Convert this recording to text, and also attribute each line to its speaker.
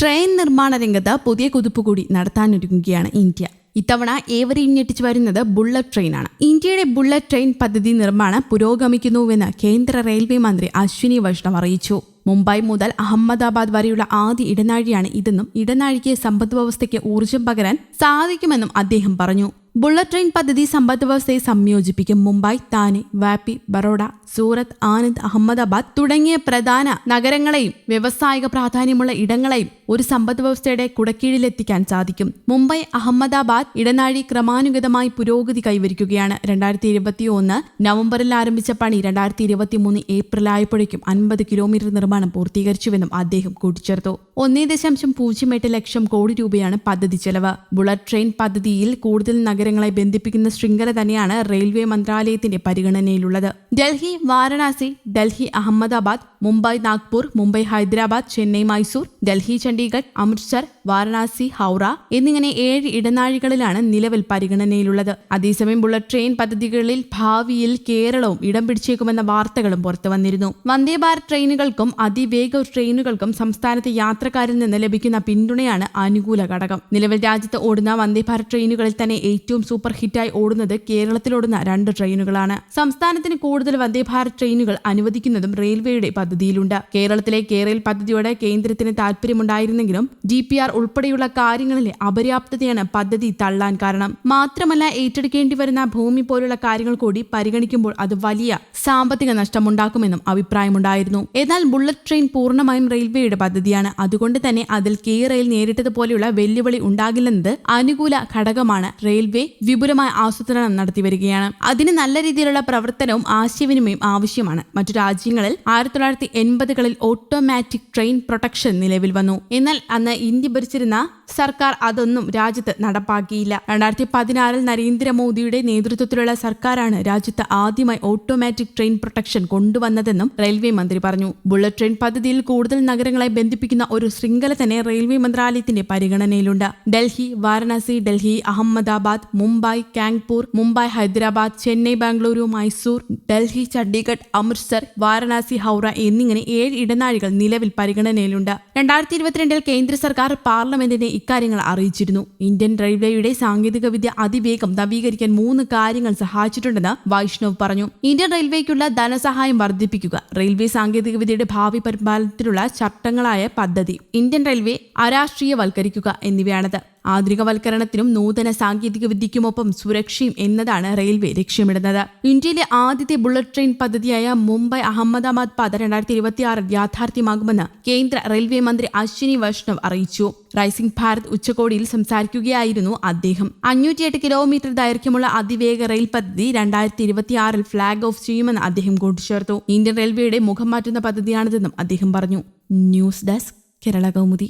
Speaker 1: Train നിർമ്മാണ രംഗത്ത് പുതിയ കുതിപ്പ് കൂടി നടത്താനൊരുങ്ങുകയാണ് ഇന്ത്യ. ഇത്തവണ ഏവരെയും ഞെട്ടിച്ചു വരുന്നത് ബുള്ളറ്റ് ട്രെയിനാണ്. ഇന്ത്യയുടെ ബുള്ളറ്റ് ട്രെയിൻ പദ്ധതി നിർമ്മാണം പുരോഗമിക്കുന്നുവെന്ന് കേന്ദ്ര റെയിൽവേ മന്ത്രി അശ്വിനി വൈഷ്ണവ് അറിയിച്ചു. മുംബൈ മുതൽ അഹമ്മദാബാദ് വരെയുള്ള ആദ്യ ഇടനാഴിയാണ് ഇതെന്നും ഇടനാഴിക്ക് സമ്പദ് വ്യവസ്ഥയ്ക്ക് ഊർജം പകരാൻ സാധിക്കുമെന്നും അദ്ദേഹം പറഞ്ഞു. ബുള്ളറ്റ് ട്രെയിൻ പദ്ധതി സമ്പദ് വ്യവസ്ഥയെ സംയോജിപ്പിക്കും. മുംബൈ താനെ വാപ്പി ബറോഡ സൂറത്ത് ആനന്ദ് അഹമ്മദാബാദ് തുടങ്ങിയ പ്രധാന നഗരങ്ങളെയും വ്യവസായിക പ്രാധാന്യമുള്ള ഇടങ്ങളെയും ഒരു സമ്പദ് വ്യവസ്ഥയുടെ കുടക്കീഴിലെത്തിക്കാൻ സാധിക്കും. മുംബൈ അഹമ്മദാബാദ് ഇടനാഴി ക്രമാനുഗതമായി പുരോഗതി കൈവരിക്കുകയാണ്. രണ്ടായിരത്തി ഇരുപത്തി ഒന്ന് നവംബറിൽ ആരംഭിച്ച പണി രണ്ടായിരത്തി ഇരുപത്തി മൂന്ന് ഏപ്രിൽ ആയപ്പോഴേക്കും അൻപത് കിലോമീറ്റർ നിർമ്മാണം പൂർത്തീകരിച്ചുവെന്നും അദ്ദേഹം കൂട്ടിച്ചേർത്തു. ഒന്നേ ദശാംശം പൂജ്യം എട്ട് ലക്ഷം കോടി രൂപയാണ് പദ്ധതി ചെലവ്. ബുള്ളറ്റ് ട്രെയിൻ പദ്ധതിയിൽ കൂടുതൽ നഗരങ്ങളെ ബന്ധിപ്പിക്കുന്ന ശൃംഖല തന്നെയാണ് റെയിൽവേ മന്ത്രാലയത്തിന്റെ പരിഗണനയിലുള്ളത്. ഡൽഹി വാരണാസി ഡൽഹി അഹമ്മദാബാദ് മുംബൈ നാഗ്പൂർ മുംബൈ ഹൈദരാബാദ് ചെന്നൈ മൈസൂർ ഡൽഹി ചണ്ഡീഗഡ് അമൃത്സർ വാരണാസി ഹൗറ എന്നിങ്ങനെ ഏഴ് ഇടനാഴികളിലാണ് നിലവിൽ പരിഗണനയിലുള്ളത്. അതേസമയം ബുള്ളറ്റ് ട്രെയിൻ പദ്ധതികളിൽ ഭാവിയിൽ കേരളവും ഇടം പിടിച്ചേക്കുമെന്ന വാർത്തകളും പുറത്തു വന്നിരുന്നു. വന്ദേ ഭാരത് ട്രെയിനുകൾക്കും അതിവേഗ ട്രെയിനുകൾക്കും സംസ്ഥാനത്തെ യാത്രക്കാരിൽ നിന്ന് ലഭിക്കുന്ന പിന്തുണയാണ് അനുകൂല ഘടകം. നിലവിൽ രാജ്യത്ത് ഓടുന്ന വന്ദേ ഭാരത് ട്രെയിനുകളിൽ തന്നെ ഏറ്റവും സൂപ്പർ ഹിറ്റായി ഓടുന്നത് കേരളത്തിലോടുന്ന രണ്ട് ട്രെയിനുകളാണ്. സംസ്ഥാനത്തിന് കൂടുതൽ വന്ദേ ഭാരത് ട്രെയിനുകൾ അനുവദിക്കുന്നതും റെയിൽവേയുടെ പദ്ധതിയിലുണ്ട്. കേരളത്തിലെ കേരൽ പദ്ധതിയോട് കേന്ദ്രത്തിന് താൽപര്യമുണ്ടായിരുന്നെങ്കിലും ഡി പി ആർ ഉൾപ്പെടെയുള്ള കാര്യങ്ങളിലെ അപര്യാപ്തതയാണ് പദ്ധതി തള്ളാൻ കാരണം. മാത്രമല്ല ഏറ്റെടുക്കേണ്ടി വരുന്ന ഭൂമി പോലുള്ള കാര്യങ്ങൾ കൂടി പരിഗണിക്കുമ്പോൾ അത് വലിയ സാമ്പത്തിക നഷ്ടമുണ്ടാക്കുമെന്നും അഭിപ്രായമുണ്ടായിരുന്നു. എന്നാൽ ബുള്ളറ്റ് ട്രെയിൻ പൂർണമായും റെയിൽവേയുടെ പദ്ധതിയാണ്. അതുകൊണ്ട് തന്നെ അതിൽ കെ റെയിൽ നേരിട്ടതുപോലെയുള്ള വെല്ലുവിളി ഉണ്ടാകില്ലെന്നത് അനുകൂല ഘടകമാണ്. റെയിൽവേ വിപുലമായ ആസൂത്രണം നടത്തി വരികയാണ്. അതിന് നല്ല രീതിയിലുള്ള പ്രവർത്തനവും ആശയവിനിമയം ആവശ്യമാണ്. മറ്റു രാജ്യങ്ങളിൽ ആയിരത്തി തൊള്ളായിരത്തി എൺപതുകളിൽ ഓട്ടോമാറ്റിക് ട്രെയിൻ പ്രൊട്ടക്ഷൻ നിലവിൽ വന്നു. എന്നാൽ അന്ന് ഇന്ത്യ ഭരിച്ചിരുന്ന സർക്കാർ അതൊന്നും രാജ്യത്ത് നടപ്പാക്കിയില്ല. രണ്ടായിരത്തി പതിനാറിൽ നരേന്ദ്രമോദിയുടെ നേതൃത്വത്തിലുള്ള സർക്കാരാണ് രാജ്യത്ത് ആദ്യമായി ഓട്ടോമാറ്റിക് ട്രെയിൻ പ്രൊട്ടക്ഷൻ കൊണ്ടുവന്നതെന്നും റെയിൽവേ മന്ത്രി പറഞ്ഞു. ബുള്ളറ്റ് ട്രെയിൻ പദ്ധതിയിൽ കൂടുതൽ നഗരങ്ങളെ ബന്ധിപ്പിക്കുന്ന ഒരു ശൃംഖല തന്നെ റെയിൽവേ മന്ത്രാലയത്തിന്റെ പരിഗണനയിലുണ്ട്. ഡൽഹി വാരണാസി ഡൽഹി അഹമ്മദാബാദ് മുംബൈ കാങ്പൂർ മുംബൈ ഹൈദരാബാദ് ചെന്നൈ ബാംഗ്ലൂരു മൈസൂർ ഡൽഹി ചണ്ഡീഗഡ് അമൃത്സർ വാരണാസി ഹൗറ എന്നിങ്ങനെ ഏഴ് ഇടനാഴികൾ നിലവിൽ പരിഗണനയിലുണ്ട്. രണ്ടായിരത്തി ഇരുപത്തിരണ്ടിൽ കേന്ദ്ര സർക്കാർ പാർലമെന്റിനെ ഇക്കാര്യങ്ങൾ അറിയിച്ചിരുന്നു. ഇന്ത്യൻ റെയിൽവേയുടെ സാങ്കേതികവിദ്യ അതിവേഗം നവീകരിക്കാൻ മൂന്ന് കാര്യങ്ങൾ സഹായിച്ചിട്ടുണ്ടെന്ന് വൈഷ്ണവ് പറഞ്ഞു. ഇന്ത്യൻ റെയിൽവേക്കുള്ള ധനസഹായം വർദ്ധിപ്പിക്കുക റെയിൽവേ സാങ്കേതികവിദ്യയുടെ ഭാവി പരിപാലനത്തിനുള്ള ചട്ടങ്ങളായ പദ്ധതി. Indian railway അരാഷ്ട്രീയവൽക്കരിക്കുക എന്നിവയാണത്. ആധുനികവൽക്കരണത്തിനും നൂതന സാങ്കേതിക വിദ്യയ്ക്കുമൊപ്പം സുരക്ഷയും എന്നതാണ് റെയിൽവേ ലക്ഷ്യമിടുന്നത്. ഇന്ത്യയിലെ ആദ്യത്തെ ബുള്ളറ്റ് ട്രെയിൻ പദ്ധതിയായ മുംബൈ അഹമ്മദാബാദ് പാത രണ്ടായിരത്തി ഇരുപത്തിയാറിൽ യാഥാർത്ഥ്യമാകുമെന്ന് കേന്ദ്ര റെയിൽവേ മന്ത്രി അശ്വിനി വൈഷ്ണവ് അറിയിച്ചു. റൈസിംഗ് ഭാരത് ഉച്ചകോടിയിൽ സംസാരിക്കുകയായിരുന്നു അദ്ദേഹം. അഞ്ഞൂറ്റിയെട്ട് കിലോമീറ്റർ ദൈർഘ്യമുള്ള അതിവേഗ റെയിൽ പദ്ധതി രണ്ടായിരത്തി ഇരുപത്തിയാറിൽ ഫ്ളാഗ് ഓഫ് ചെയ്യുമെന്ന് അദ്ദേഹം കൂട്ടിച്ചേർത്തു. ഇന്ത്യൻ റെയിൽവേയുടെ മുഖം മാറ്റുന്ന പദ്ധതിയാണിതെന്നും അദ്ദേഹം പറഞ്ഞു. News desk Kerala Kaumudi.